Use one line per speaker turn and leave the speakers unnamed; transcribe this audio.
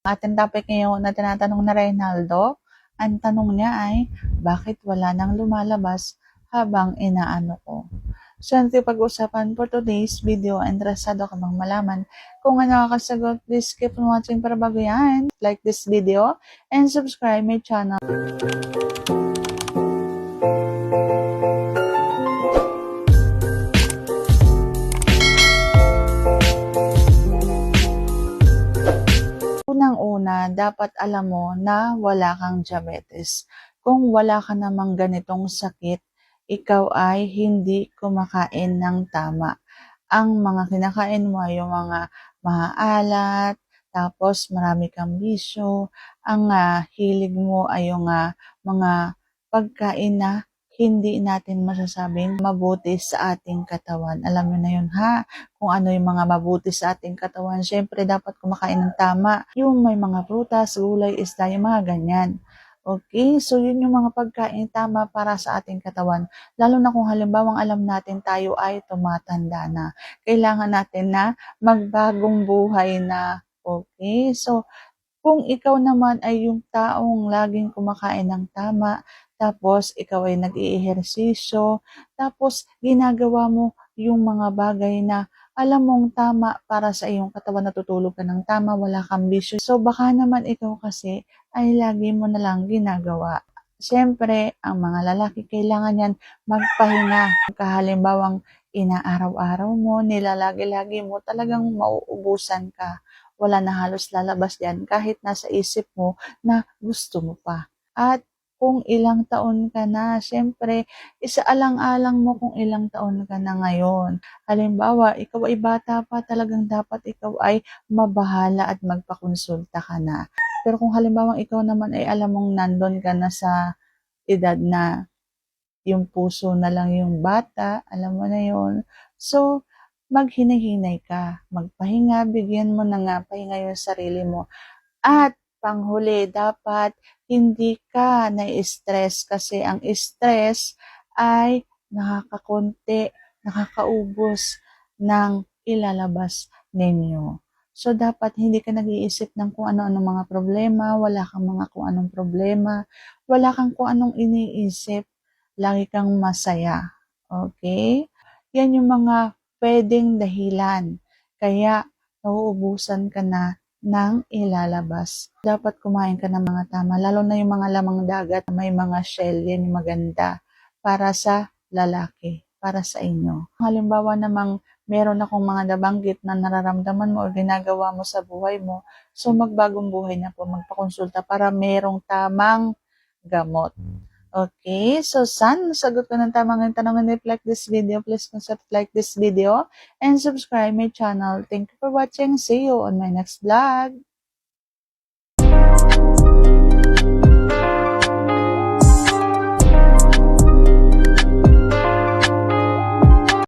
Ating topic ngayon na tinatanong na Reynaldo, ang tanong niya ay, bakit wala nang lumalabas habang inaano ko? So, ang pag-usapan for today's video, interesado ka bang malaman kung ano kasagot, please keep on watching para bago yan. Like this video and subscribe my channel. Dapat alam mo na wala kang diabetes. Kung wala ka namang ganitong sakit, ikaw ay hindi kumakain ng tama. Ang mga kinakain mo ay yung mga maaalat, tapos marami kang bisyo, ang ah, hilig mo ay yung ah, mga pagkain na hindi natin masasabing mabuti sa ating katawan. Alam mo na yun ha, kung ano yung mga mabuti sa ating katawan. Siyempre, dapat kumakain ng tama. Yung may mga prutas, gulay, isda, yung mga ganyan. Okay, so yun yung mga pagkain tama para sa ating katawan. Lalo na kung halimbawang alam natin tayo ay tumatanda na. Kailangan natin na magbagong buhay na. Okay, so kung ikaw naman ay yung taong laging kumakain ng tama, tapos ikaw ay nag-iihersisyo, tapos ginagawa mo yung mga bagay na alam mong tama para sa iyong katawan, natutulog ka ng tama, wala kang bisyo. So baka naman ikaw kasi ay lagi mo na lang ginagawa. Siyempre, ang mga lalaki kailangan yan magpahinga. Kahalimbawang inaaraw-araw mo, nilalagi-lagi mo, talagang mauubusan ka. Wala na halos lalabas yan kahit nasa isip mo na gusto mo pa. At kung ilang taon ka na, siyempre, isaalang-alang mo kung ilang taon ka na ngayon. Halimbawa, ikaw ay bata pa, talagang dapat ikaw ay mabahala at magpakonsulta ka na. Pero kung halimbawa ikaw naman ay alam mong nandun ka na sa edad na yung puso na lang yung bata, alam mo na yun. So, maghinay-hinay ka, magpahinga, bigyan mo na nga pahinga yung sarili mo. At panghuli, dapat hindi ka na-stress kasi ang stress ay nakakakunti, nakakaubos ng ilalabas ninyo. So, dapat hindi ka nag-iisip ng kung ano-ano mga problema, wala kang mga kung anong problema, wala kang kung anong iniisip, lagi kang masaya. Okay? Yan yung mga pwedeng dahilan. Kaya, nauubusan ka na ng ilalabas. Dapat kumain ka ng mga tama, lalo na yung mga lamang dagat, may mga shell, yan yung maganda para sa lalaki, para sa inyo. Halimbawa namang meron akong mga nabanggit na nararamdaman mo o ginagawa mo sa buhay mo, so magbagong buhay na po, magpakonsulta para merong tamang gamot. Okay, so san, sagot ko ng tamang ang tanong and if like this video, please consider like this video and subscribe my channel. Thank you for watching. See you on my next vlog.